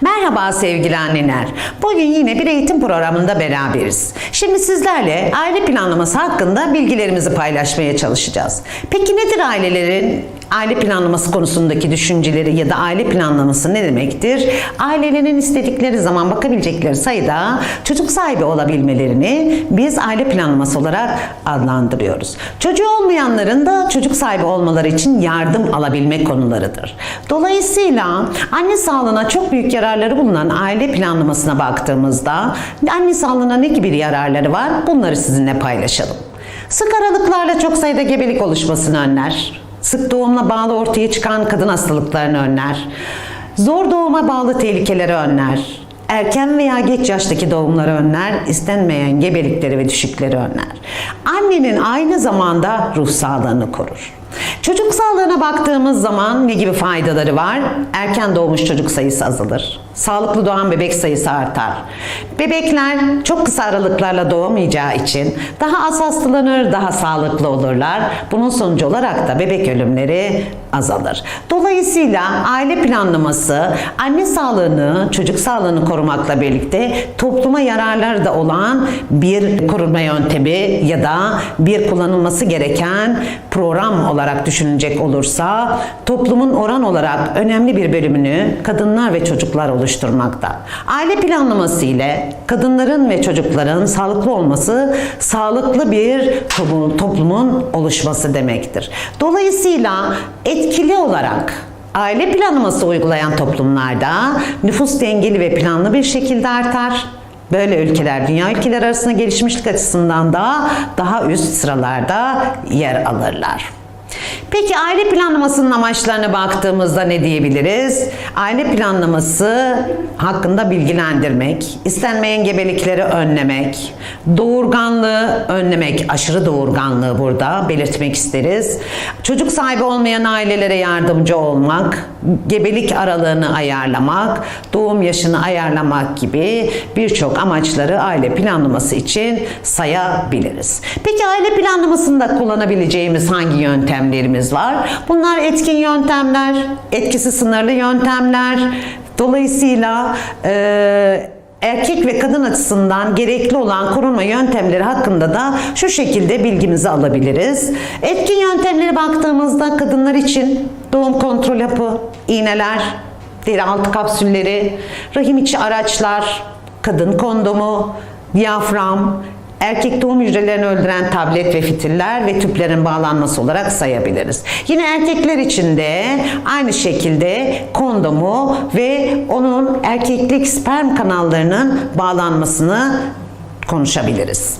Merhaba sevgili anneler. Bugün yine bir eğitim programında beraberiz. Şimdi sizlerle aile planlaması hakkında bilgilerimizi paylaşmaya çalışacağız. Peki nedir ailelerin aile planlaması konusundaki düşünceleri ya da aile planlaması ne demektir? Ailelerin istedikleri zaman bakabilecekleri sayıda çocuk sahibi olabilmelerini biz aile planlaması olarak adlandırıyoruz. Çocuğu olmayanların da çocuk sahibi olmaları için yardım alabilme konularıdır. Dolayısıyla anne sağlığına çok büyük yararları bulunan aile planlamasına baktığımızda anne sağlığına ne gibi yararları var? Bunları sizinle paylaşalım. Sık aralıklarla çok sayıda gebelik oluşmasını önler. Sık doğumla bağlı ortaya çıkan kadın hastalıklarını önler. Zor doğuma bağlı tehlikeleri önler. Erken veya geç yaştaki doğumları önler, istenmeyen gebelikleri ve düşükleri önler. Annenin aynı zamanda ruh sağlığını korur. Çocuk sağlığına baktığımız zaman ne gibi faydaları var? Erken doğmuş çocuk sayısı azalır. Sağlıklı doğan bebek sayısı artar. Bebekler çok kısa aralıklarla doğamayacağı için daha az hastalanır, daha sağlıklı olurlar. Bunun sonucu olarak da bebek ölümleri azalır. Dolayısıyla aile planlaması anne sağlığını, çocuk sağlığını korumakla birlikte topluma yararları da olan bir korunma yöntemi ya da bir kullanılması gereken program olarak düşünecek olursa toplumun oran olarak önemli bir bölümünü kadınlar ve çocuklar oluşturmakta. Aile planlaması ile kadınların ve çocukların sağlıklı olması sağlıklı bir toplum- toplumun oluşması demektir. Dolayısıyla etkili olarak aile planlaması uygulayan toplumlarda nüfus dengeli ve planlı bir şekilde artar. Böyle ülkeler dünya ülkeler arasında gelişmişlik açısından da daha üst sıralarda yer alırlar. Peki aile planlamasının amaçlarına baktığımızda ne diyebiliriz? Aile planlaması hakkında bilgilendirmek, istenmeyen gebelikleri önlemek, doğurganlığı önlemek, aşırı doğurganlığı burada belirtmek isteriz. Çocuk sahibi olmayan ailelere yardımcı olmak, gebelik aralığını ayarlamak, doğum yaşını ayarlamak gibi birçok amaçları aile planlaması için sayabiliriz. Peki aile planlamasında kullanabileceğimiz hangi yöntemlerimiz var? Bunlar etkin yöntemler, etkisi sınırlı yöntemler. Dolayısıyla eee erkek ve kadın açısından gerekli olan korunma yöntemleri hakkında da şu şekilde bilgimizi alabiliriz. Etkin yöntemlere baktığımızda kadınlar için doğum kontrol hapı, iğneler, deri altı kapsülleri, rahim içi araçlar, kadın kondomu, diyafram, erkek doğum hücrelerini öldüren tablet ve fitiller ve tüplerin bağlanması olarak sayabiliriz. Yine erkekler için de aynı şekilde kondomu ve onun erkeklik sperm kanallarının bağlanmasını konuşabiliriz.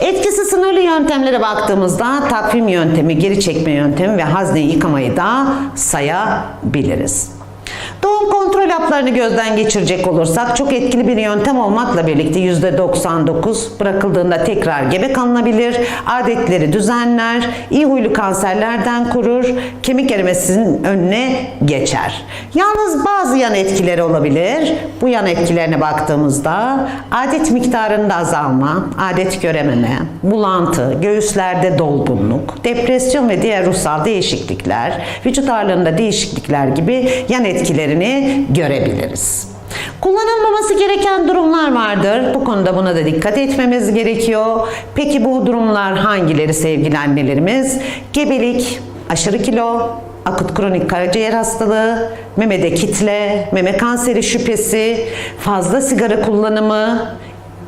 Etkisi sınırlı yöntemlere baktığımızda takvim yöntemi, geri çekme yöntemi ve hazneyi yıkamayı da sayabiliriz. Doğum kontrol haplarını gözden geçirecek olursak çok etkili bir yöntem olmakla birlikte %99 bırakıldığında tekrar gebe kalınabilir, adetleri düzenler, iyi huylu kanserlerden korur, kemik erimesinin önüne geçer. Yalnız bazı yan etkileri olabilir. Bu yan etkilerine baktığımızda adet miktarında azalma, adet görememe, bulantı, göğüslerde dolgunluk, depresyon ve diğer ruhsal değişiklikler, vücut ağırlığında değişiklikler gibi yan etkilerini görebiliriz. Kullanılmaması gereken durumlar vardır. Bu konuda buna da dikkat etmemiz gerekiyor. Peki bu durumlar hangileri sevgili annelerimiz? Gebelik, aşırı kilo, akut kronik karaciğer hastalığı, memede kitle, meme kanseri şüphesi, fazla sigara kullanımı,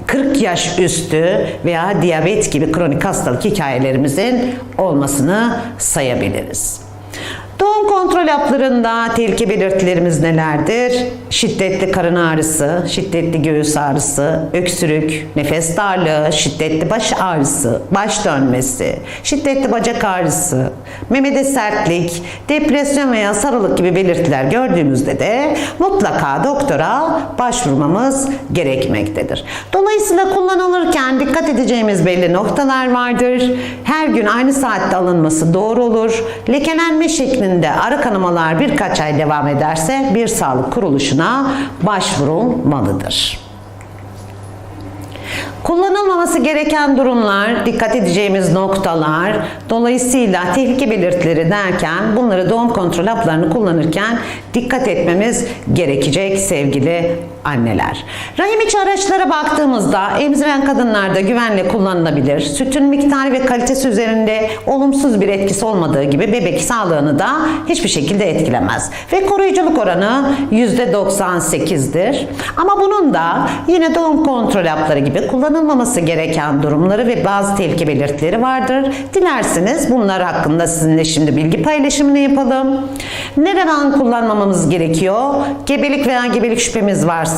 40 yaş üstü veya diyabet gibi kronik hastalık hikayelerimizin olmasını sayabiliriz. Kontrol haplarında tehlike belirtilerimiz nelerdir? Şiddetli karın ağrısı, şiddetli göğüs ağrısı, öksürük, nefes darlığı, şiddetli baş ağrısı, baş dönmesi, şiddetli bacak ağrısı, memede sertlik, depresyon veya sarılık gibi belirtiler gördüğümüzde de mutlaka doktora başvurmamız gerekmektedir. Dolayısıyla kullanılırken dikkat edeceğimiz belli noktalar vardır. Her gün aynı saatte alınması doğru olur. Lekelenme şeklinde arı kanamalar birkaç ay devam ederse bir sağlık kuruluşuna başvurulmalıdır. Kullanılmaması gereken durumlar, dikkat edeceğimiz noktalar, dolayısıyla tehlike belirtileri derken bunları doğum kontrol haplarını kullanırken dikkat etmemiz gerekecek sevgili anneler. Rahim içi araçlara baktığımızda emziren kadınlarda güvenle kullanılabilir. Sütün miktarı ve kalitesi üzerinde olumsuz bir etkisi olmadığı gibi bebek sağlığını da hiçbir şekilde etkilemez. Ve koruyuculuk oranı %98'dir. Ama bunun da yine doğum kontrol hapları gibi kullanılmaması gereken durumları ve bazı tehlike belirtileri vardır. Dilerseniz bunlar hakkında sizinle şimdi bilgi paylaşımını yapalım. Nereden kullanmamamız gerekiyor? Gebelik veya gebelik şüphemiz varsa,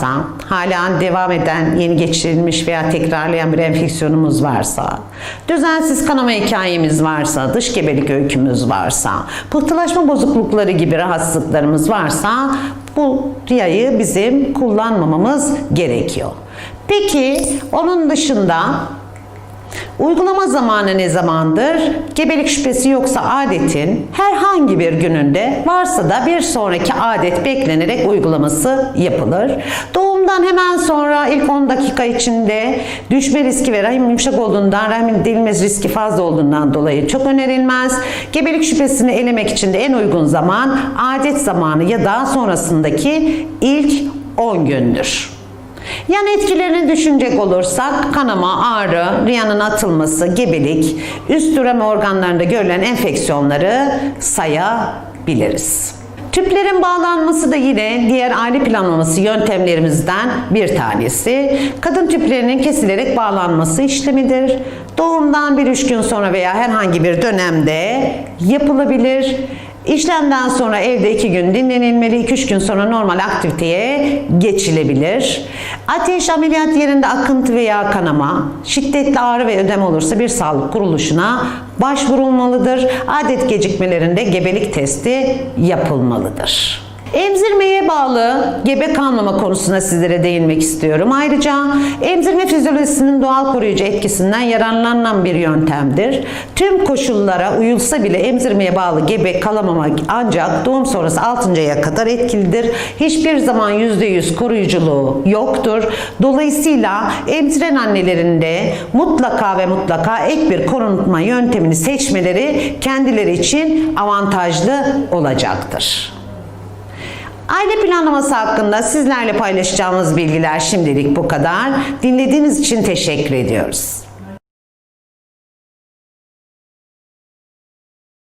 hala devam eden, yeni geçirilmiş veya tekrarlayan bir enfeksiyonumuz varsa, düzensiz kanama hikayemiz varsa, dış gebelik öykümüz varsa, pıhtılaşma bozuklukları gibi rahatsızlıklarımız varsa bu riyayı bizim kullanmamamız gerekiyor. Peki onun dışında Uygulama zamanı ne zamandır? Gebelik şüphesi yoksa adetin herhangi bir gününde varsa da bir sonraki adet beklenerek uygulaması yapılır. Doğumdan hemen sonra ilk 10 dakika içinde düşme riski ve rahim yumuşak olduğundan rahimin delinmez riski fazla olduğundan dolayı çok önerilmez. Gebelik şüphesini elemek için de en uygun zaman adet zamanı ya da sonrasındaki ilk 10 gündür. Yan etkilerini düşünecek olursak kanama, ağrı, riyanın atılması, gebelik, üst üreme organlarında görülen enfeksiyonları sayabiliriz. Tüplerin bağlanması da yine diğer aile planlaması yöntemlerimizden bir tanesi. Kadın tüplerinin kesilerek bağlanması işlemidir. Doğumdan bir üç gün sonra veya herhangi bir dönemde yapılabilir. İşlemden sonra evde 2 gün dinlenilmeli, 2-3 gün sonra normal aktiviteye geçilebilir. Ateş ameliyat yerinde akıntı veya kanama, şiddetli ağrı ve ödem olursa bir sağlık kuruluşuna başvurulmalıdır. Adet gecikmelerinde gebelik testi yapılmalıdır. Emzirmeye bağlı gebe kalmama konusuna sizlere değinmek istiyorum. Ayrıca emzirme fizyolojisinin doğal koruyucu etkisinden yararlanan bir yöntemdir. Tüm koşullara uyulsa bile emzirmeye bağlı gebe kalamamak ancak doğum sonrası 6. aya kadar etkilidir. Hiçbir zaman %100 koruyuculuğu yoktur. Dolayısıyla emziren annelerin de mutlaka ve mutlaka ek bir korunma yöntemini seçmeleri kendileri için avantajlı olacaktır. Aile planlaması hakkında sizlerle paylaşacağımız bilgiler şimdilik bu kadar. Dinlediğiniz için teşekkür ediyoruz.